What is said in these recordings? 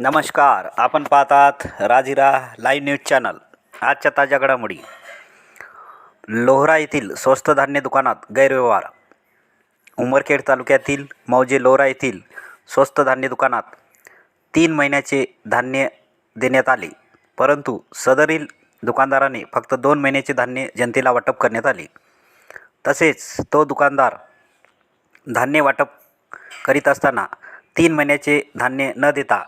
नमस्कार आपण पाहतात राजिरा लाईव्ह न्यूज चॅनल आजच्या ताज्या घडामोडी. लोहरा येथील स्वस्त धान्य दुकानात गैरव्यवहार. उमरखेड तालुक्यातील मौजे लोहरा येथील स्वस्त धान्य दुकानात तीन महिन्याचे धान्य देण्यात आले. परंतु सदरील दुकानदाराने फक्त दोन महिन्याचे धान्य जनतेला वाटप करण्यात आले. तसेच तो दुकानदार धान्य वाटप करीत असताना तीन महिन्याचे धान्य न देता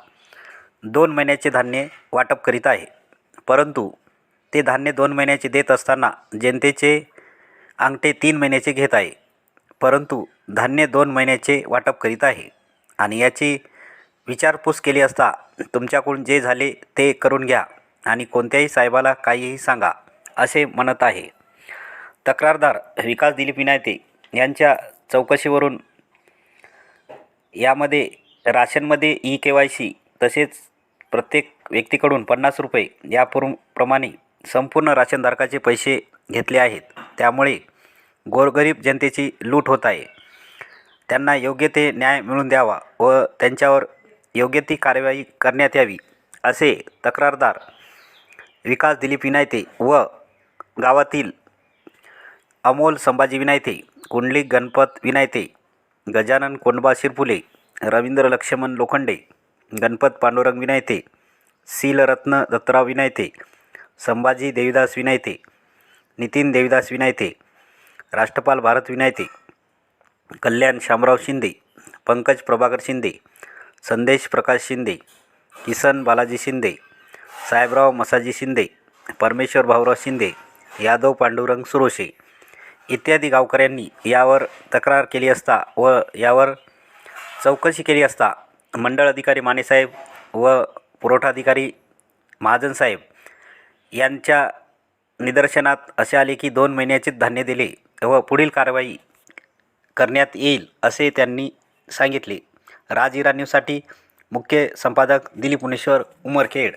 दोन महिन्याचे धान्य वाटप करीत आहे. परंतु ते धान्य दोन महिन्याचे देत असताना जनतेचे अंगठे तीन महिन्याचे घेत आहे. परंतु धान्य दोन महिन्याचे वाटप करीत आहे. आणि याची विचारपूस केली असता तुमच्याकडून जे झाले ते करून घ्या आणि कोणत्याही साहेबाला काहीही सांगा असे म्हणत आहे. तक्रारदार विकास दिलीप विनायते यांच्या चौकशीवरून यामध्ये राशनमध्ये ई के वाय सी तसेच प्रत्येक व्यक्तीकडून पन्नास रुपये यापूर्व प्रमाणे संपूर्ण राशनधारकाचे पैसे घेतले आहेत. त्यामुळे गोरगरीब जनतेची लूट होत आहे. त्यांना योग्य ते न्याय मिळून द्यावा व त्यांच्यावर योग्य ती कारवाई करण्यात यावी असे तक्रारदार विकास दिलीप विनायते व गावातील अमोल संभाजी विनायते कुंडली गणपत विनायते गजानन कोंडबा शिरपुले रवींद्र लक्ष्मण लोखंडे गणपत पांडुरंग विनायते सीलरत्न दत्तराव विनायते संभाजी देवीदास विनायते नितीन देवीदास विनायते राष्ट्रपाल भारत विनायते कल्याण शामराव शिंदे पंकज प्रभाकर शिंदे संदेश प्रकाश शिंदे किसन बालाजी शिंदे साहेबराव मसाजी शिंदे परमेश्वर भाऊराव शिंदे यादव पांडुरंग सुरोशे इत्यादी गावकऱ्यांनी यावर तक्रार केली असता व यावर चौकशी केली असता मंडळ अधिकारी मानेसाहेब व पुरवठा अधिकारी महाजनसाहेब यांच्या निदर्शनात असे आले की दोन महिन्याचे धान्य दिले व पुढील कारवाई करण्यात येईल असे त्यांनी सांगितले. राज इरा न्यूजसाठी मुख्य संपादक दिलीप पुणेश्वर उमरखेड